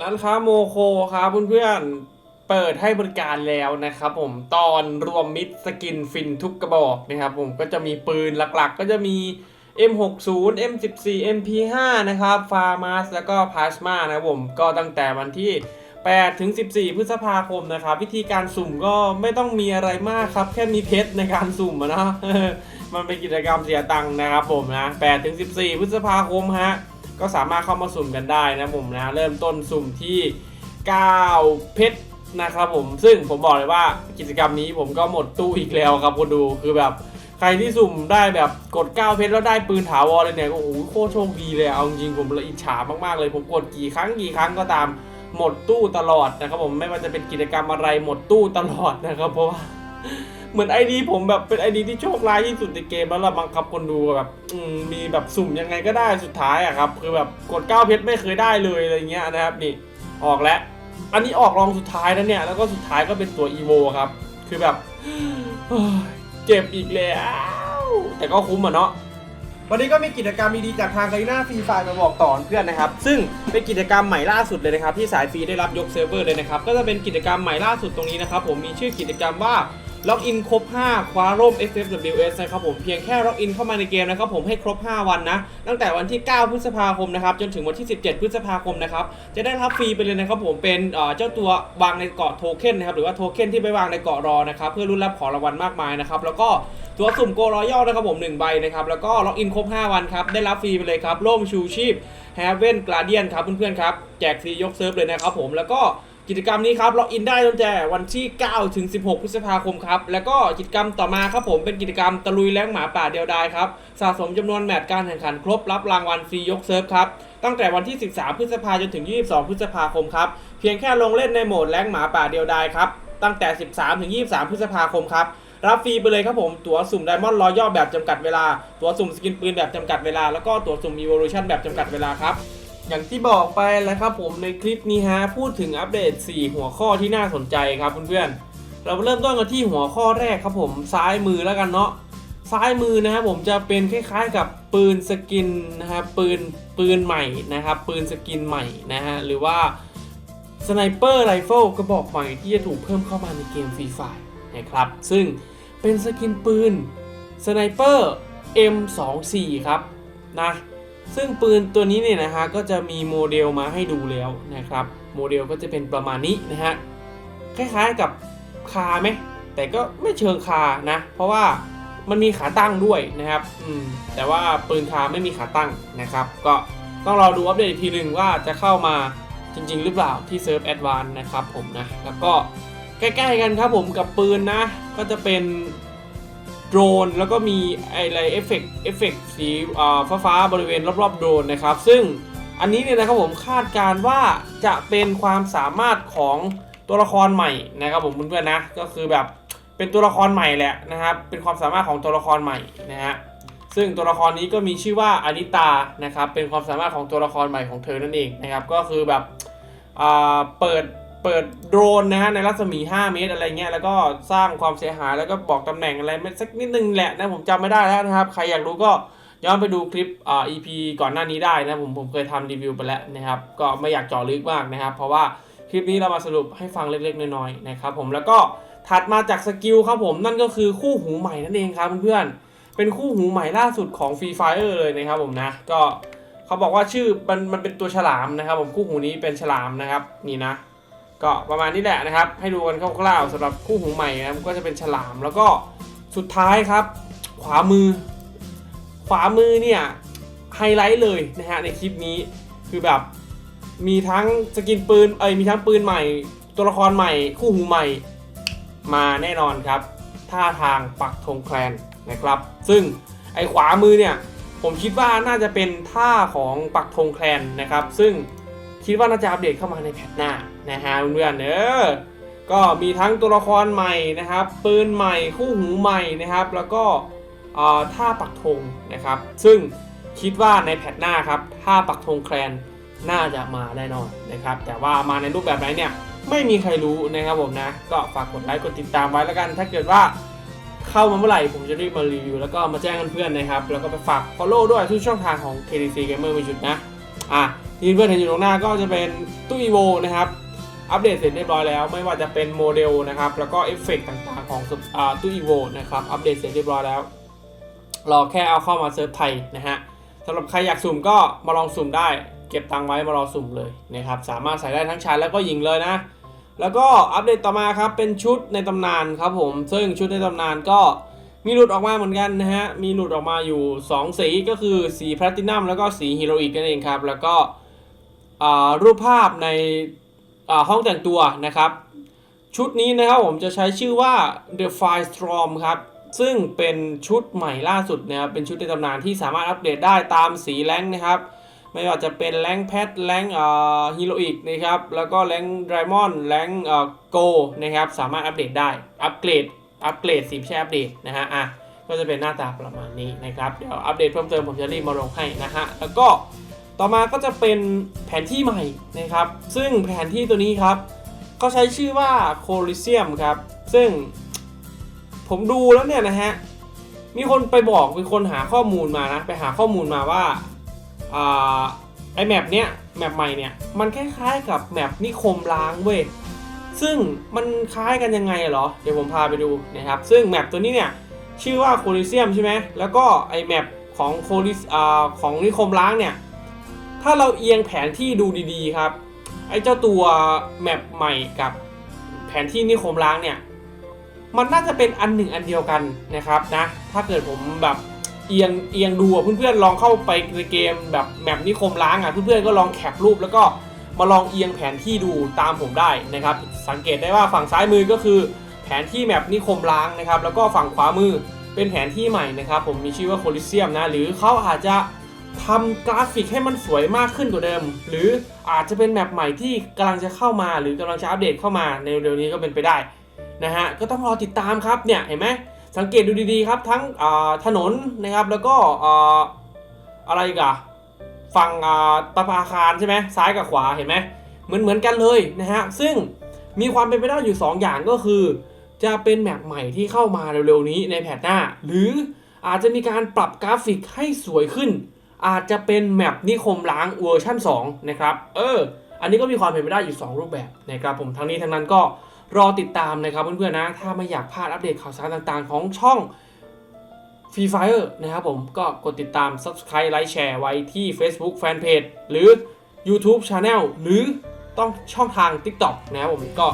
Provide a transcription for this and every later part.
ร้านค้าโมโคครับเพื่อนๆ เปิดให้บริการแล้วนะครับผมตอนรวมมิตรสกินฟินทุกกระบอกนะครับผมก็จะมีปืนหลักๆ ก็จะมี M60 M14 MP5 นะครับฟาร์มาสแล้วก็พาสมานะครับผมก็ตั้งแต่วันที่8ถึง 14 พฤษภาคมนะครับ วิธีการสุ่มก็ไม่ต้องมีอะไรมากครับ แค่มีเพชรในการสุ่มนะมันเป็นกิจกรรมเสียตังค์นะครับผมนะ8ถึง 14 พฤษภาคมฮะ ก็สามารถเข้ามาสุ่มกันได้นะผมนะ เริ่มต้นสุ่มที่ 9 เพชรนะครับผม ซึ่งผมบอกเลยว่ากิจกรรมนี้ผมก็หมดตู้อีกแล้วครับคนดูคือแบบใครที่สุ่มได้แบบกด 9 เพชรแล้วได้ปืนถาวรเลยเนี่ยโอ้โหโคตรโชคดีเลยเอาจริงๆผมละอิจฉามากๆเลย ผมกดกี่ครั้งกี่ครั้งก็ตามหมดตู้ตลอดนะครับผมไม่ว่าจะเป็นกิจกรรมอะไรหมดตู้ตลอดนะครับเพราะว่า เหมือนไอดีผมแบบเป็นไอดีที่โชคร้ายที่สุดในเกมแล้วละบังคับคนดูแบบมมีแบบสุ่มยังไงก็ได้สุดท้ายอะครับคือแบบกด9เพชรไม่เคยได้เลยอะไรเงี้ยนะครับนี่ออกแล้ว อันนี้ออกรองสุดท้ายนะเนี่ยแล้วก็สุดท้ายก็เป็นตัวอีโวครับ คือแบบเฮ้ยเจ็บอีกแล้ว แต่ก็คุ้มอะเนาะวันนี้ก็มีกิจกรรมดีๆจากทางไกน่าฟรีไฟมาบอกต่อเพื่อนนะครับ ซึ่งเป็นกิจกรรมใหม่ล่าสุดเลยนะครับ ที่สายฟรีได้รับยกเซิร์ฟเวอร์เลยนะครับ ก็จะเป็นกิจกรรมใหม่ล่าสุดตรงนี้นะครับ ผมมีชื่อกิจกรรมว่า ล็อกอินครบ 5 คว้าร่ม FFWS นะครับผมเพียงแค่ล็อกอินเข้ามาในเกมนะครับผมให้ครบ 5 วันนะ ตั้งแต่วันที่ 9 พฤษภาคมนะครับจนถึงวันที่ 17 พฤษภาคมนะครับจะได้รับฟรีไปเลยนะครับผมเป็นเจ้าตัววางในเกาะโทเค็นนะครับหรือว่าโทเค็นที่ไปวางในเกาะรอนะครับเพื่อรุ่นรับของรางวัลมากมายนะครับแล้วก็ตัวสุ่มโกรอยัลนะครับผม1ใบนะครับแล้วก็ล็อกอินครบ 5 วันครับได้รับฟรีไปเลยครับร่มชูชีพ h a v e n Guardian ครับเพื่อนๆครับแจกฟรียกเซิร์ฟเลยนะครับผมแล้วก็ กิจกรรมนี้ครับล็อกอินได้ตั้งแต่วันที่ 9 ถึง 16 พฤษภาคมครับ แล้วก็กิจกรรมต่อมาครับผมเป็นกิจกรรมตะลุยแล้งหมาป่าเดียวดายครับ สะสมจำนวนแมตช์การแข่งขันครบรับรางวัลฟรียกเซิร์ฟครับ ตั้งแต่วันที่ 13 พฤษภาจนถึง 22 พฤษภาคมครับ เพียงแค่ลงเล่นในโหมดแล้งหมาป่าเดียวดายครับ ตั้งแต่ 13 ถึง 23 พฤษภาคมครับรับฟรีไปเลยครับผม ตั๋วสุ่มไดมอนด์รอยัลแบบจำกัดเวลา ตั๋วสุ่มสกินปืนแบบจำกัดเวลา แล้วก็ตั๋วสุ่ม Evolution แบบจำกัดเวลาครับ อย่างที่บอกไปแล้วครับผมในคลิปนี้ฮะพูดถึงอัปเดต 4 หัวข้อที่น่าสนใจครับเพื่อนๆเราเริ่มต้นกันที่หัวข้อแรกครับผมซ้ายมือแล้วกันเนาะซ้ายมือนะครับผมจะเป็นคล้ายๆกับปืนสกินนะครับปืนปืนใหม่นะครับปืนสกินใหม่นะฮะหรือว่าสไนเปอร์ไรเฟิลกระบอกใหม่ที่จะถูกเพิ่มเข้ามาในเกมฟรีไฟนะครับซึ่งเป็นสกินปืนสไนเปอร์ M24 ครับนะ ซึ่งปืนตัวนี้เนี่ยนะฮะก็จะมีโมเดลมาให้ดูแล้วนะครับ โมเดลก็จะเป็นประมาณนี้นะฮะคล้ายๆกับคาไหมแต่ก็ไม่เชิงคานะ เพราะว่ามันมีขาตั้งด้วยนะครับอืมแต่ว่าปืนคาไม่มีขาตั้งนะครับ ก็ต้องรอดูอัปเดตอีกทีหนึ่งว่าจะเข้ามาจริง ๆ หรือเปล่าที่เซิร์ฟแอดวานนะครับผมนะ แล้วก็ใกล้ๆกันครับผมกับปืนนะ ก็จะเป็น โดรน แล้วก็มีอะไรเอฟเฟกต์เอฟเฟกต์สีฟ้าฟ้าๆบริเวณรอบๆโดรนนะครับ ซึ่งอันนี้เนี่ยนะครับผมคาดการ์ว่าจะเป็นความสามารถของตัวละครใหม่นะครับผมเพื่อนๆนะก็คือแบบเป็นตัวละครใหม่แหละนะครับเป็นความสามารถของตัวละครใหม่นะฮะซึ่งตัวละครนี้ก็มีชื่อว่าอานิตานะครับเป็นความสามารถของตัวละครใหม่ของเธอนั่นเองนะครับก็คือแบบเปิด เปิดโดรนนะฮะในรัศมี 5 เมตรอะไรเงี้ยแล้วก็สร้างความเสียหายแล้วก็บอกตำแหน่งอะไรไม่สักนิดนึงแหละนะผมจำไม่ได้แล้วนะครับ ใครอยากรู้ก็ย้อนไปดูคลิปอ่า EP ก่อนหน้านี้ได้นะผมผมเคยทำรีวิวไปแล้วนะครับ ก็ไม่อยากเจาะลึกมากนะครับ เพราะว่าคลิปนี้เรามาสรุปให้ฟังเล็กๆ น้อยๆนะครับผมแล้วก็ถัดมาจากสกิลครับผมนั่นก็คือคู่หูใหม่นั่นเองครับเพื่อนๆเป็นคู่หูใหม่ล่าสุดของ Free Fire เลยนะครับผมนะก็เขาบอกว่าชื่อมันมันเป็นตัวฉลามนะครับ ผมคู่หูนี้เป็นฉลามนะครับนี่นะ ก็ประมาณนี้แหละนะครับ ให้ดูกันคร่าวๆสำหรับคู่หูใหม่นะครับก็จะเป็นฉลามแล้วก็สุดท้ายครับ ขวามือ ขวามือเนี่ยไฮไลท์เลยนะฮะในคลิปนี้คือแบบมีทั้งสกินปืนเอ้ยมีทั้งปืนใหม่ ตัวละครใหม่ คู่หูใหม่ มาแน่นอนครับ ท่าทางปักธงแคลนนะครับ ซึ่งไอขวามือเนี่ยผมคิดว่าน่าจะเป็นท่าของปักธงแคลนนะครับ ซึ่งคิดว่าน่าจะอัปเดตเข้ามาในแพทหน้า นะฮะเพื่อนๆเออก็มีทั้งตัวละครใหม่นะครับ ปืนใหม่คู่หูใหม่นะครับ แล้วก็ท่าปักธงนะครับ ซึ่งคิดว่าในแพทหน้าครับท่าปักธงแคลนน่าจะมาแน่นอนนะครับ แต่ว่ามาในรูปแบบไหนเนี่ยไม่มีใครรู้นะครับผมนะ ก็ฝากกดไลค์กดติดตามไว้แล้วกัน ถ้าเกิดว่าเข้ามาเมื่อไหร่ผมจะรีบมารีวิว แล้วก็มาแจ้งเพื่อนๆนะครับ แล้วก็ไปฝาก follow ด้วยทุกช่องทางของ KDC Gamer มีจุดนะ อะที่เพื่อนเห็นอยู่ตรงหน้าก็จะเป็นตู้อีโวนะครับ อัปเดตเสร็จเรียบร้อยแล้ว ไม่ว่าจะเป็นโมเดลนะครับ แล้วก็เอฟเฟกต์ต่างๆของตู้อีโวนะครับ อัปเดตเสร็จเรียบร้อยแล้ว รอแค่เอาเข้ามาเซิร์ฟไทยนะฮะสำหรับใครอยากสุ่มก็มาลองสุ่มได้ เก็บตังค์ไว้มารอสุ่มเลยนะครับ สามารถใส่ได้ทั้งชายแล้วก็หญิงเลยนะ แล้วก็อัปเดตต่อมาครับ เป็นชุดในตำนานครับผม ซึ่งชุดในตำนานก็มีหลุดออกมาเหมือนกันนะฮะ มีหลุดออกมาอยู่ 2 สีก็คือสีแพลตินัมแล้วก็สีฮีโรอีกนั่นเองครับ แล้วก็รูปภาพใน ห้องแต่งตัวนะครับ ชุดนี้นะครับผมจะใช้ชื่อว่า The Fire Storm ครับ ซึ่งเป็นชุดใหม่ล่าสุดนะครับ เป็นชุดในตำนานที่สามารถอัปเดตได้ตามสีแรงนะครับ ไม่ว่าจะเป็นแรงแพทแรงฮีโรอีกนะครับ แล้วก็แรงไดมอนด์แรงโกนะครับ สามารถอัปเดตได้ อัปเกรด อัปเกรดสีไม่ใช่อัปเดตนะฮะ อะ ก็จะเป็นหน้าตาประมาณนี้นะครับ เดี๋ยวอัปเดตเพิ่มเติมผมจะรีบมาลงให้นะฮะ แล้วก็ ต่อมาก็จะเป็นแผนที่ใหม่นะครับ ซึ่งแผนที่ตัวนี้ครับก็ใช้ชื่อว่าโคลิเซียมครับ ซึ่งผมดูแล้วเนี่ยนะฮะ มีคนไปบอกมีคนหาข้อมูลมานะ ไปหาข้อมูลมาว่าอไอแมปเนี้ยแมปใหม่เนี่ย มันคล้ายๆกับแมปนิคมล้างเว้ยซึ่งมันคล้ายกันยังไงเหรอ เดี๋ยวผมพาไปดูนะครับ ซึ่งแมปตัวนี้เนี่ย ชื่อว่าโคลิเซียมใช่ไหมแล้วก็ไอแมปของโคลิสของนิคมล้างเนี่ย ถ้าเราเอียงแผนที่ดูดีๆครับ ไอ้เจ้าตัวแมปใหม่กับแผนที่นิคมล้างเนี่ย มันน่าจะเป็นอันหนึ่งอันเดียวกันนะครับนะ ถ้าเกิดผมแบบเอียงเอียงดูเพื่อนๆลองเข้าไปในเกมแบบแมปนิคมล้างอะเพื่อนๆก็ลองแคปรูปแล้วก็มาลองเอียงแผนที่ดูตามผมได้นะครับ สังเกตได้ว่าฝั่งซ้ายมือก็คือแผนที่แมปนิคมล้างนะครับ แล้วก็ฝั่งขวามือเป็นแผนที่ใหม่นะครับ ผมมีชื่อว่าโคลิเซียมนะ หรือเขาอาจจะ ทำกราฟิกให้มันสวยมากขึ้นกว่าเดิม หรืออาจจะเป็นแมปใหม่ที่กำลังจะเข้ามา หรือกำลังจะอัปเดตเข้ามาในเร็วนี้ก็เป็นไปได้นะฮะก็ต้องรอติดตามครับเนี่ยเห็นไหมสังเกตดูดีๆครับทั้งถนนนะครับแล้วก็ออะไรกันฝั่งอ่าตะพาคารใช่ไหมซ้ายกับขวาเห็นไหมเหมือนเหมือนกันเลยนะฮะซึ่งมีความเป็นไปได้อยู่ 2 อย่างก็คือ จะเป็นแมปใหม่ที่เข้ามาเร็วๆนี้ในแพทหน้า หรืออาจจะมีการปรับกราฟิกให้สวยขึ้น อาจจะเป็นแมปนิคมล้างเวอร์ชั่น2นะครับเอออันนี้ก็มีความเป็นไปได้อยู่ 2 รูปแบบนะครับผมทั้งนี้ทั้งนั้นก็รอติดตามนะครับเพื่อนๆนะถ้าไม่อยากพลาดอัปเดตข่าวสารต่างๆ ของช่อง Free Fire นะครับผมก็กดติดตาม Subscribe ไลค์แชร์ไว้ที่ Facebook Fanpage หรือ YouTube Channel หรือต้องช่องทาง TikTok นะครับผมก็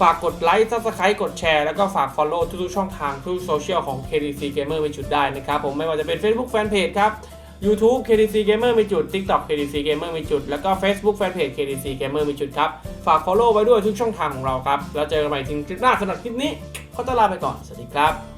ฝากกดไลค์ Subscribe กดแชร์ แล้วก็ฝาก Follow ทุกๆช่องทางทุกโซเชียลของ KDC Gamer เป็นจุดได้นะครับผมไม่ว่าจะเป็น Facebook Fanpage ครับ YouTube KDC Gamer มีจุด TikTok KDC Gamer มีจุด แล้วก็ Facebook Fanpage KDC Gamer มีจุดครับ ฝาก Follow ไว้ด้วยทุกช่องทางของเราครับ แล้วเจอกันใหม่ที่คลิปหน้าสำหรับคลิปนี้ขอตวลาไปก่อน สวัสดีครับ